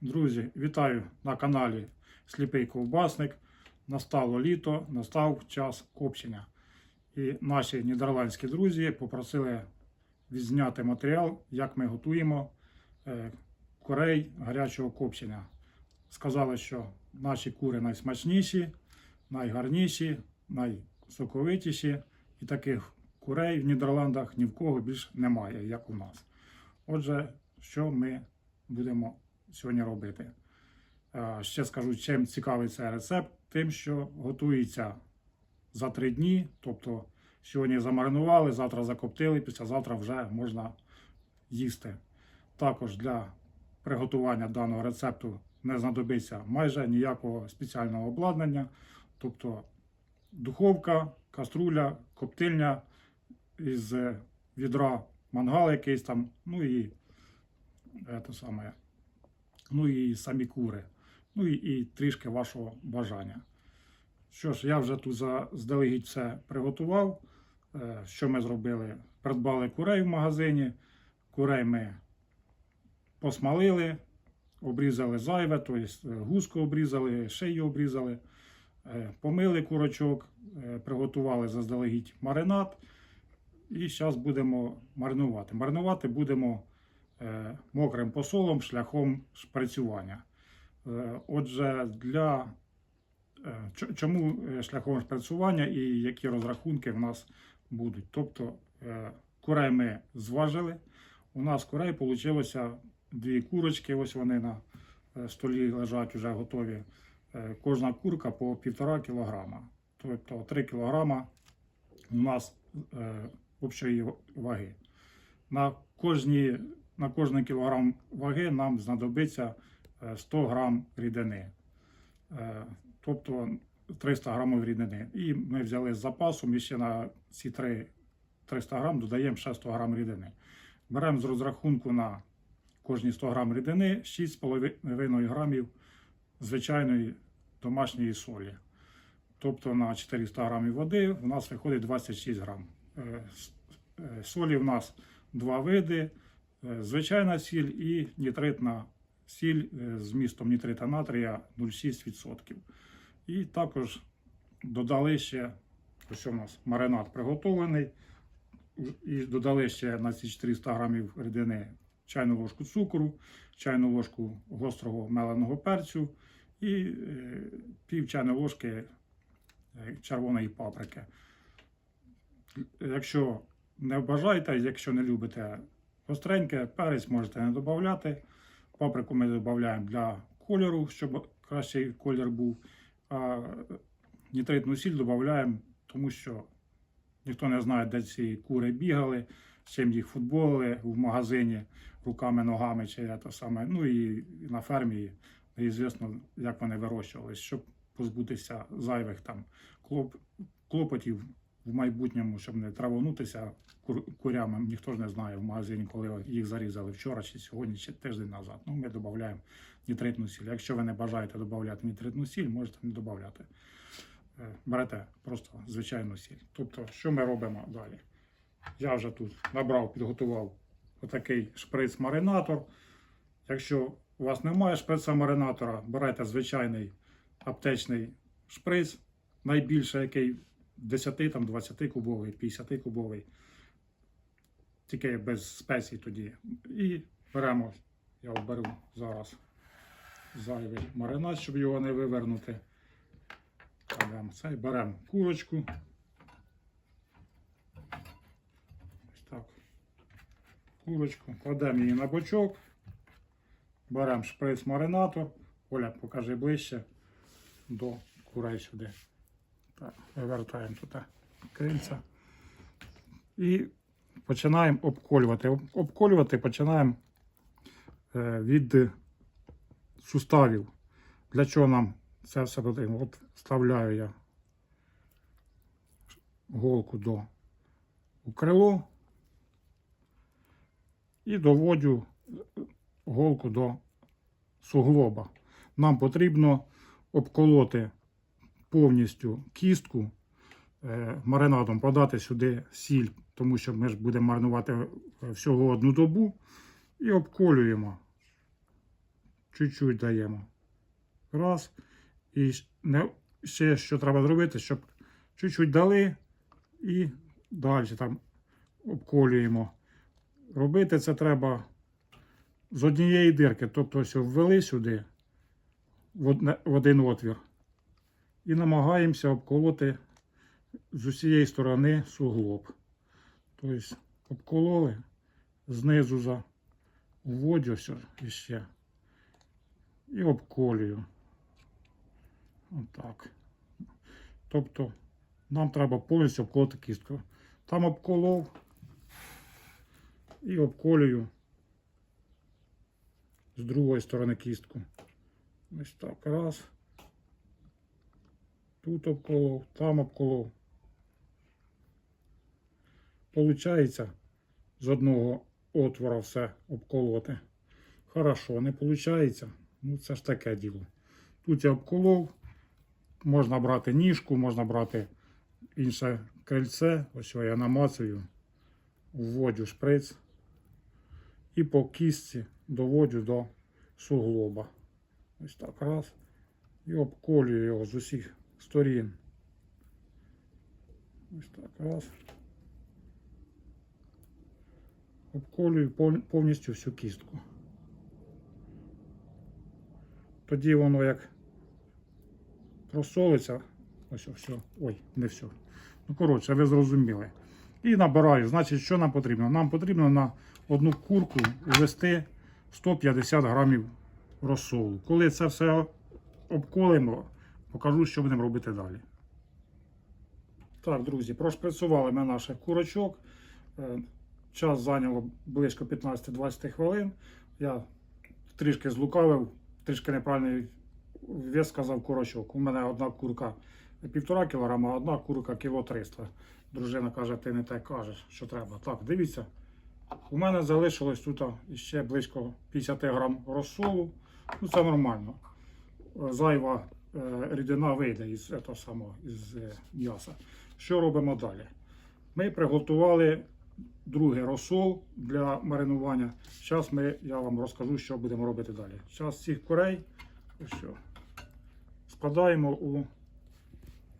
Друзі, вітаю на каналі Сліпий Ковбасник. Настало літо, настав час копчення. І наші нідерландські друзі попросили відзняти матеріал, як ми готуємо е, курей гарячого копчення. Сказали, що наші кури найсмачніші, найгарніші, найсоковитіші. І таких курей в Нідерландах ні в кого більш немає, як у нас. Отже, що ми будемо сьогодні робити? Е, Ще скажу, чим цікавий цей рецепт, тим, що готується за три дні. Тобто сьогодні замаринували, завтра закоптили, післязавтра вже можна їсти. Також для приготування даного рецепту не знадобиться майже ніякого спеціального обладнання, тобто духовка, каструля, коптильня із відра мангал якийсь там, ну і е, те саме, ну і самі кури, ну і, і трішки вашого бажання. Що ж, я вже тут заздалегідь все приготував. Е, Що ми зробили? Придбали курей в магазині. Курей ми посмалили, обрізали зайве, тобто гуску обрізали, шию обрізали, е, помили курочок, приготували заздалегідь маринад. І зараз будемо маринувати. Маринувати будемо мокрим посолом шляхом шприцювання. Е, Отже, для е, чому е, шляхом шприцювання і які розрахунки в нас будуть. Тобто е, курей ми зважили. У нас курей вийшло дві курочки, ось вони на е, столі лежать вже готові. Е, Кожна курка по півтора кілограма. Тобто 3 кілограма у нас е, общої ваги. На, кожні, на кожний кілограм ваги нам знадобиться е, 100 грам рідини. Е, Тобто 300 грамів рідини. І ми взяли з запасом і ще на ці 3, 300 грам додаємо ще 100 грам рідини. Беремо з розрахунку на кожні 100 грам рідини 6,5 грамів звичайної домашньої солі. Тобто на 400 грамів води у нас виходить 26 грам. Е, е, Солі в нас два види: е, звичайна сіль і нітритна сіль е, з містом нітрита натрія 0,6%. І також додали ще, ось у нас маринад приготований, і додали ще на ці 400 грамів рідини чайну ложку цукру, чайну ложку гострого меленого перцю і е, пів чайної ложки е, червоної паприки. Якщо не бажаєте, якщо не любите гостреньке, перець можете не додати. Паприку ми додаємо для кольору, щоб кращий колір був. А нітритну сіль додаємо, тому що ніхто не знає, де ці кури бігали, з чим їх футболили в магазині руками, ногами чи те саме. Ну і на фермі неізвісно, як вони вирощувалися, щоб позбутися зайвих там клоп, клопотів в майбутньому, щоб не травонутися курями. Ніхто ж не знає в магазині, коли їх зарізали вчора чи сьогодні, чи тиждень назад. Ну, ми додаємо нітритну сіль. Якщо ви не бажаєте додати нітритну сіль, можете не додати. Е, Берете просто звичайну сіль. Тобто, що ми робимо далі? Я вже тут набрав, підготував отакий шприц-маринатор. Якщо у вас немає шприца-маринатора, берете звичайний аптечний шприц, найбільше який 10, там, 20 кубовий, 50 кубовий, тільки без спецій тоді. І беремо, я оберу зараз зайвий маринад, щоб його не вивернути. Беремо цей, беремо курочку. Ось так. Курочку, кладемо її на бочок. Беремо шприц-маринатор. Оля, покажи ближче до курей сюди. Вивертаємо туди крильця. І починаємо обколювати. Обколювати починаємо е, від суставів. Для чого нам це все потрібно? От вставляю я голку до крило і доводжу голку до суглоба. Нам потрібно обколоти повністю кістку е, маринадом, подати сюди сіль, тому що ми ж будемо маринувати е, всього одну добу, і обколюємо чуть-чуть даємо. Раз. І ще що треба зробити, щоб чуть-чуть дали і далі там обколюємо. Робити це треба з однієї дирки. Тобто ось ввели сюди в один отвір. І намагаємося обколоти з усієї сторони суглоб. Тобто обкололи знизу за вводю іще і обколюю. Отак. Тобто нам треба повністю обколоти кістку. Там обколов і обколюю з другої сторони кістку. Ось так. Раз. Тут обколов, там обколов. Получається з одного отвора все обколоти. Хорошо, не виходить. Ну, це ж таке діло. Тут я обколов. Можна брати ніжку, можна брати інше крильце. Ось я намацую, вводжу шприц і по кістці доводжу до суглоба. Ось так раз. І обколюю його з усіх сторін. Ось так раз. Обколюю повністю всю кістку. Тоді воно як просолиться. Ось все. Ой, не все. Ну, коротше, ви зрозуміли. І набираю. Значить, що нам потрібно? Нам потрібно на одну курку ввести 150 грамів розсолу. Коли це все обколимо, покажу, що будемо робити далі. Так, друзі, прошприцювали ми наш курочок. Е, Час зайняло близько 15-20 хвилин. Я трішки злукавив, трішки неправильний вес сказав курочок. У мене одна курка півтора кілограма, а одна курка кіло 300. Дружина каже, ти не те кажеш, що треба. Так, дивіться. У мене залишилось тут ще близько 50 грам розсолу. Ну, це нормально. Е, Зайва рідина вийде із того самого, із е, м'яса. Що робимо далі? Ми приготували другий розсол для маринування. Зараз ми, я вам розкажу, що будемо робити далі. Зараз цих курей що, складаємо у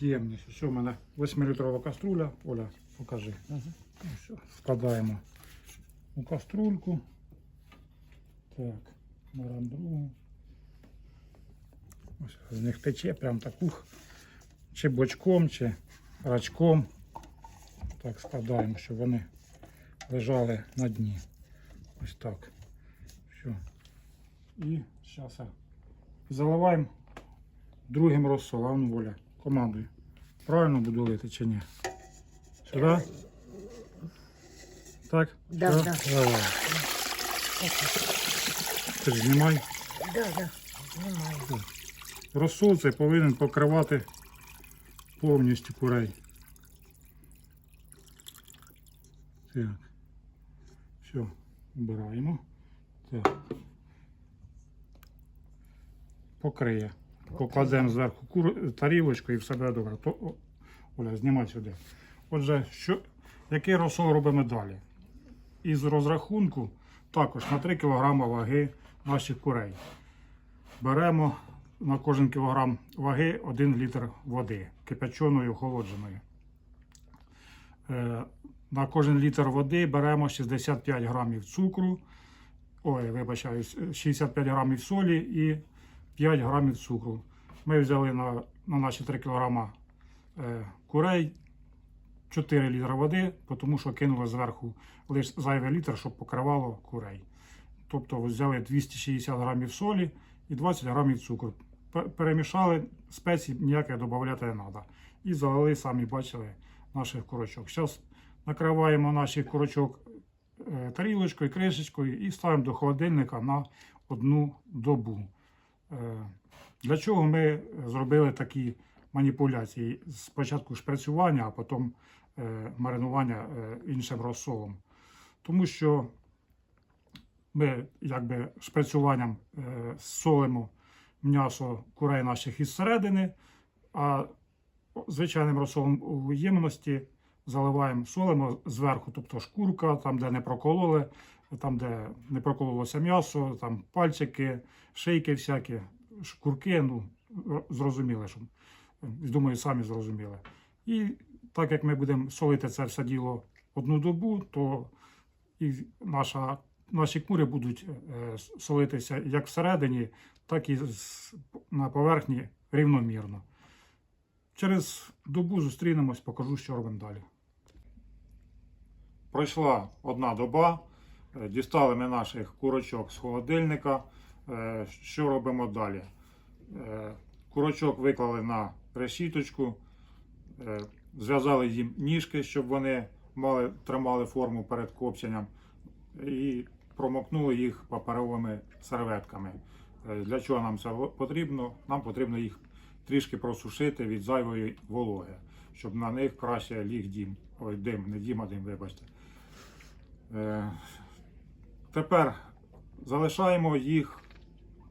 ємність. Що в мене 8-літрова каструля. Оля, покажи. Що, складаємо у каструльку. Так, беремо другу. Ось з них тече прям таку чи бочком, чи рачком. Так, складаємо, щоб вони лежали на дні. Ось так. Все. І зараз заливаємо другим розсолом. Ну, Воля, командуй. Правильно буду лити чи ні? Сюди? Так? Да, Все? да. Давай. Ти ж знімай. Да, да, знімаю. Розсол цей повинен покривати повністю курей. Так. Все, вбираємо. Так. Покриє. Покладемо зверху кур... тарілочку і все буде добре. То... Оля, знімай сюди. Отже, що... який розсол робимо далі? Із розрахунку також на 3 кг ваги наших курей. Беремо на кожен кілограм ваги 1 літр води, кипяченої, охолодженої. Е, На кожен літр води беремо 65 грамів цукру, ой, вибачаюсь, 65 грамів солі і 5 грамів цукру. Ми взяли на, на наші 3 кілограма е, курей 4 літри води, тому що кинули зверху лише зайвий літр, щоб покривало курей. Тобто взяли 260 грамів солі і 20 грамів цукру. Пе- Перемішали, спецій ніяких додати не треба. І залили, самі бачили, наших курочок. Зараз накриваємо наших курочок е, тарілочкою, кришечкою і ставимо до холодильника на одну добу. Е, Для чого ми зробили такі маніпуляції? Спочатку шприцювання, а потім е, маринування іншим розсолом. Тому що ми якби шприцюванням солимо м'ясо курей наших із середини, а звичайним розсолом у ємності заливаємо, солимо зверху, тобто шкурка, там, де не прокололи, там, де не прокололося м'ясо, там пальчики, шийки всякі, шкурки, ну, зрозуміли, що думаю, самі зрозуміли. І так як ми будемо солити це все діло одну добу, то і наша, наші кури будуть е, солитися як всередині, так і на поверхні рівномірно. Через добу зустрінемось, покажу, що робимо далі. Пройшла одна доба. Е, Дістали ми наших курочок з холодильника. Е, Що робимо далі? Е, Курочок виклали на решіточку, зв'язали їм ніжки, щоб вони мали, тримали форму перед копченням, і промокнули їх паперовими серветками. Е, Для чого нам це потрібно? Нам потрібно їх трішки просушити від зайвої вологи, щоб на них краще ліг дім. Ой, дим, не дім, а дим, вибачте. Е, Тепер залишаємо їх,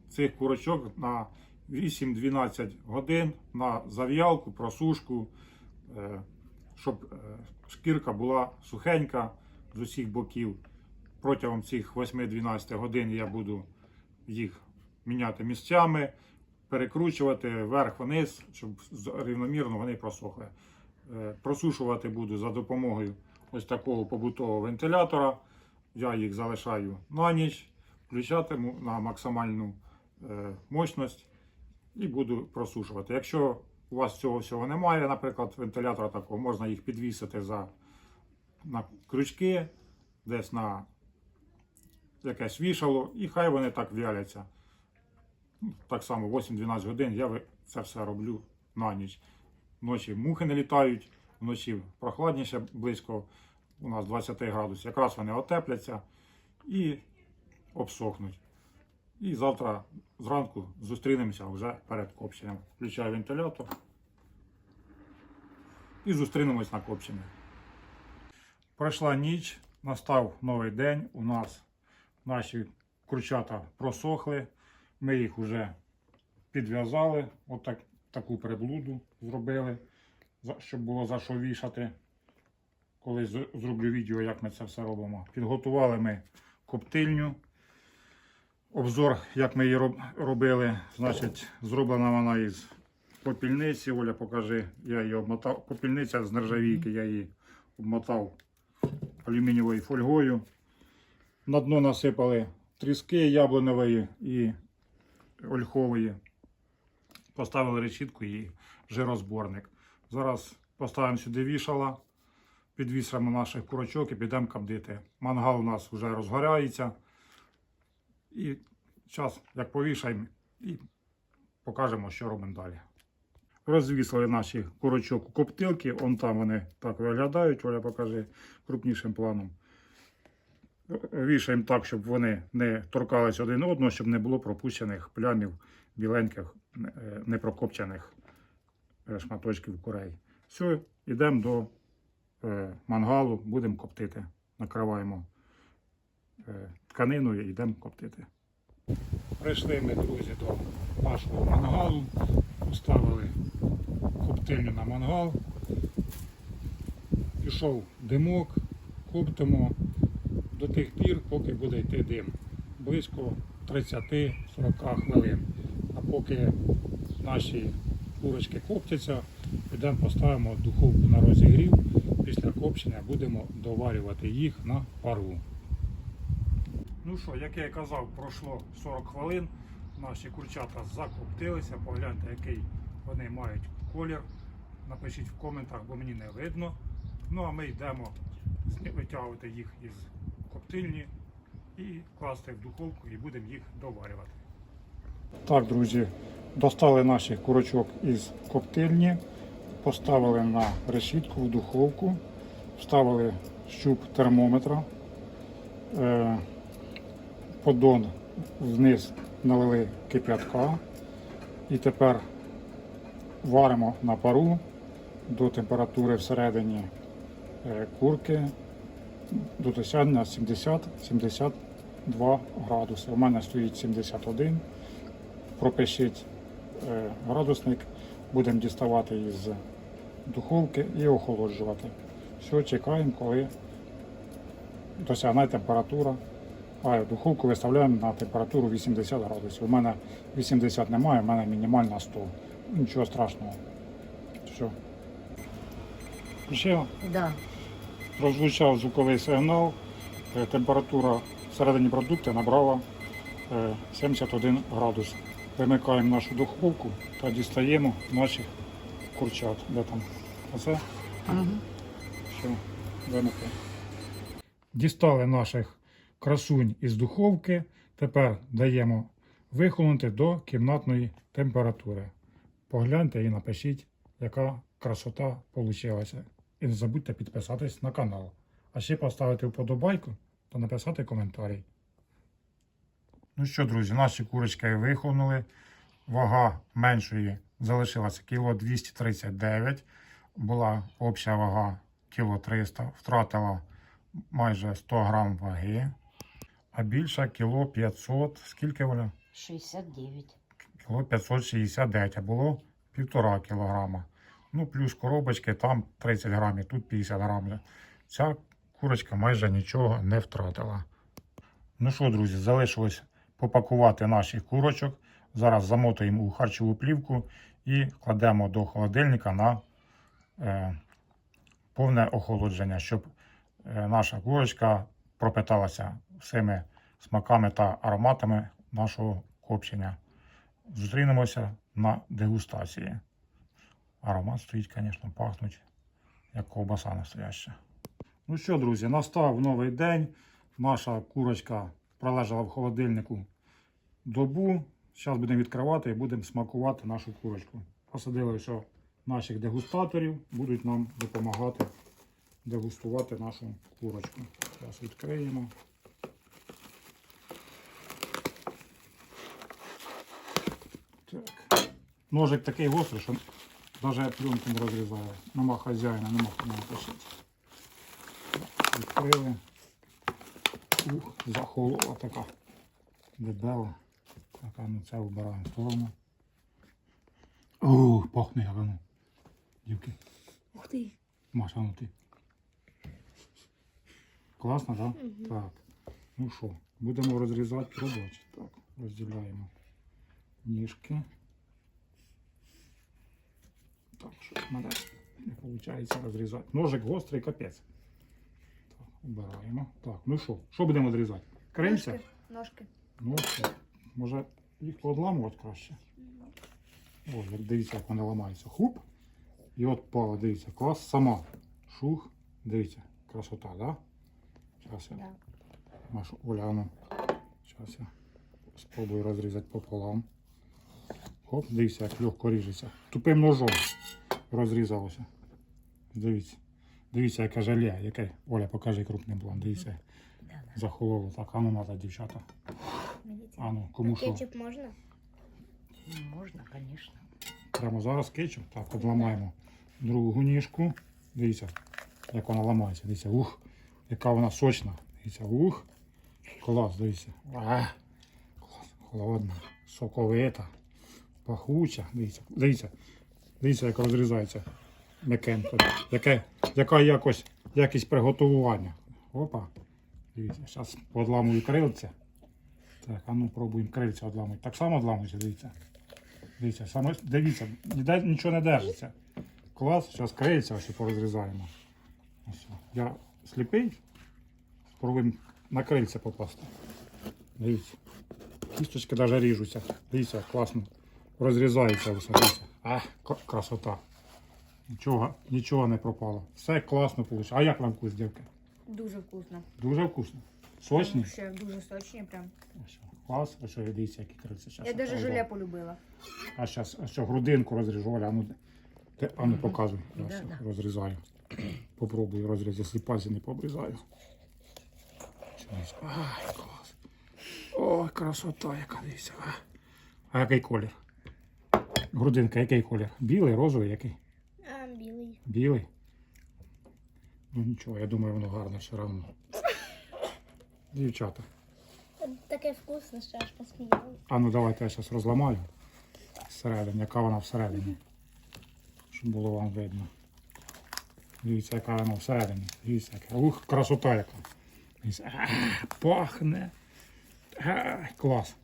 цих курочок, на 8-12 годин на зав'ялку, просушку, е, щоб шкірка була сухенька з усіх боків. Протягом цих 8-12 годин я буду їх міняти місцями, перекручувати вверх-вниз, щоб рівномірно вони просохли. Е, Просушувати буду за допомогою ось такого побутового вентилятора. Я їх залишаю на ніч, включатиму на максимальну е, мощність і буду просушувати. Якщо у вас цього всього немає, наприклад, вентилятора такого, можна їх підвісити за на крючки, десь на якесь вішало, і хай вони так вяляться. Так само 8-12 годин я це все роблю на ніч. Вночі мухи не літають, вночі прохладніше близько у нас 20 градусів. Якраз вони отепляться і обсохнуть. І завтра зранку зустрінемося вже перед копченням. Включаю вентилятор і зустрінемось на копченні. Пройшла ніч, настав новий день. У нас наші курчата просохли. Ми їх вже підв'язали. Отак таку приблуду зробили, щоб було за що вішати. Колись зроблю відео, як ми це все робимо. Підготували ми коптильню. Обзор, як ми її робили. Значить, зроблена вона із попільниці. Оля, покажи. Я її обмотав. Попільниця з нержавійки, я її обмотав алюмінієвою фольгою. На дно насипали тріски яблуневої і ольхової. Поставили решітку і жирозборник. Зараз поставимо сюди вішала, підвісимо наших курочок і підемо капдити. Мангал у нас вже розгоряється. І час, як повішаємо, і покажемо, що робимо далі. Розвісили наші курочок у коптилки, он там вони так виглядають, Оля покажи крупнішим планом. Вішаємо так, щоб вони не торкались один одного, щоб не було пропущених плямів біленьких, е, непрокопчених е, шматочків курей. Все, йдемо до е, мангалу, будемо коптити. Накриваємо тканиною і йдемо коптити. Прийшли ми, друзі, до нашого мангалу, поставили коптильню на мангал. Пішов димок, коптимо до тих пір, поки буде йти дим. Близько 30-40 хвилин. А поки наші курочки коптяться, підемо поставимо духовку на розігрів. Після копчення будемо доварювати їх на пару. Ну що, як я і казав, пройшло 40 хвилин. Наші курчата закоптилися. Погляньте, який вони мають колір. Напишіть в коментах, бо мені не видно. Ну а ми йдемо витягувати їх із коптильні і класти в духовку і будемо їх доварювати. Так, друзі, достали наших курочок із коптильні, поставили на решітку в духовку, вставили щуп термометра, е, поддон вниз налили кип'ятка і тепер варимо на пару до температури всередині е, курки до досягнення 70-72 градуси. У мене стоїть 71. Пропишіть е, градусник, будемо діставати із духовки і охолоджувати. Все, чекаємо, коли досягне температура А духовку виставляємо на температуру 80 градусів. У мене 80 немає, у мене мінімальна 100. Нічого страшного. Все. Ще Да. Прозвучав звуковий сигнал. Е, Температура всередині продукту набрала е, 71 градус. Вимикаємо нашу духовку та дістаємо наших курчат. Де там? Оце? Угу. Все, вимикли. Дістали наших красунь із духовки. Тепер даємо вихолонути до кімнатної температури. Погляньте і напишіть, яка красота вийшла. І не забудьте підписатись на канал. А ще поставити вподобайку та написати коментарій. Ну що, друзі, наші курочки вихолонули. Вага меншої залишилася кіло 239 була обща вага кіло 300, втратила майже 100 грам ваги, а більша кіло 500, скільки вона? 69. Кіло 569, а було півтора кілограма. Ну, плюс коробочки, там 30 грамів, тут 50 грамів. Ця курочка майже нічого не втратила. Ну що, друзі, залишилось попакувати наших курочок. Зараз замотуємо у харчову плівку і кладемо до холодильника на е, повне охолодження, щоб е, наша курочка пропиталася всіми смаками та ароматами нашого копчення. Зустрінемося на дегустації. Аромат стоїть, звісно, пахнуть, як ковбаса настояща. Ну що, друзі, настав новий день. Наша курочка пролежала в холодильнику добу. Зараз будемо відкривати і будемо смакувати нашу курочку. Посадили що наших дегустаторів будуть нам допомагати дегустувати нашу курочку. Зараз відкриємо. Так. Ножик такий гострий, що навіть пленку не розрізає. Нема хазяїна, нема кому пишити. Відкрили. Ух, захолола така. Дебела. Так, а ну це вбираємо в сторону. Ух, пахне як воно. Дівки. Ух ти. Маша, ну ти. Класно, так? Да? Так. Ну що, будемо розрізати пробувати. Так, розділяємо ніжки. Так, що в мене не виходить розрізати. Ножик гострий капець. Так, убираємо. Так, ну що, що будемо розрізати? Крильця? Ножки. Ножки. Ну, може їх поодламувати краще. О, як дивіться, як вони ламаються. Хуп. І от пала, дивіться, клас сама. Шух. Дивіться, красота, да? Зараз я Да. Машу Оляну. Зараз я спробую розрізати пополам. Хоп, дивіться, як легко ріжеться. Тупим ножом розрізалося. Дивіться. Дивіться, яке желе, яке. Оля, покажи крупним план. Дивіться, захололо. Так, а ну надо, дівчата. Видите? А ну, кому що? Кетчуп можно? Ну, Можна, звісно. Прямо зараз кетчуп. Так, обламаємо другу ніжку. Дивіться, як вона ламається. Дивіться, ух, яка вона сочна. Дивіться, ух. Клас, дивіться. А, клас, холодна, соковита, пахуча. Дивіться, дивіться, дивіться, як розрізається м'якенько. Яке, яка якось, якість приготування. Опа. Дивіться, зараз подламую крильця. Так, а ну пробуємо крильця одламувати. Так само одламується, дивіться. Дивіться, саме, дивіться, ніде нічого не держиться. Клас, зараз криється, ось порозрізаємо. Ось. Я сліпий. Спробуємо на крильця попасти. Дивіться. Кісточки навіть ріжуться. Дивіться, класно. Розрізається все. А, красота. Нічого, нічого не пропало. Все класно вийшло. А як вам вкус, дівки? Дуже вкусно. Дуже вкусно. Сочні? Ще дуже сочні прям. Клас, ось дивіться, які крильця. Щас Я даже покажу. желе полюбила. А зараз а що, грудинку розріжу, Оля, а ну, ти, а ну показуй. Я Да, да. розрізаю. Попробую розрізати, якщо пальці не пообрізаю. Ай, клас. Ой, красота, яка дивіться. А, а який колір? Грудинка, який колір? Білий, розовий, який? А, білий. Білий. Ну нічого, я думаю, воно гарне все одно. Дівчата. Таке вкусне, що аж посміялась. А ну давайте я зараз розламаю всередині, яка вона всередині. Щоб було вам видно. Дивіться, яка вона всередині. Дивіться, яка. Ух, красота яка. Дивіться. А, пахне. Ай, клас.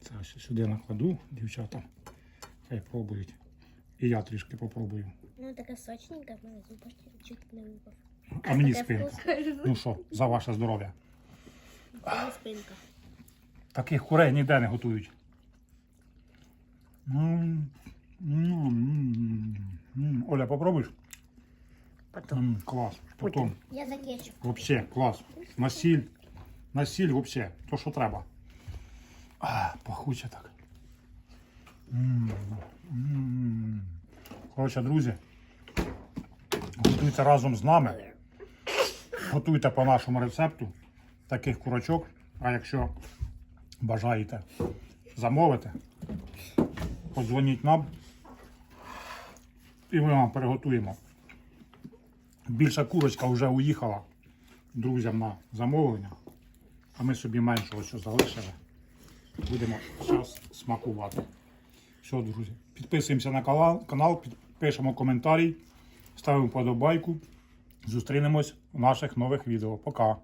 Це ще сюди накладу, дівчата. Хай пробують. І я трішки попробую. Ну, таке сочненьке, в мене зуб чуть не випав. А мені Таке спинка. Ну що, за ваше здоров'я. Мені спинка. Таких курей ніде не готують. М, м, м. Оля, попробуєш? Потом. Клас. Потім. Я за кетчуп. Вообще, клас. На сіль. На сіль вообще. То, що треба. А, пахуче так. Коротше, друзі. Готуйте разом з нами. Готуйте по нашому рецепту таких курочок. А якщо бажаєте замовити, подзвоніть нам. І ми вам переготуємо. Більша курочка вже уїхала друзям на замовлення, а ми собі меншого що залишили. Будемо зараз смакувати. Все, друзі, підписуємося на канал, пишемо коментарі, ставимо вподобайку. Зустрінемось в наших нових відео. Пока!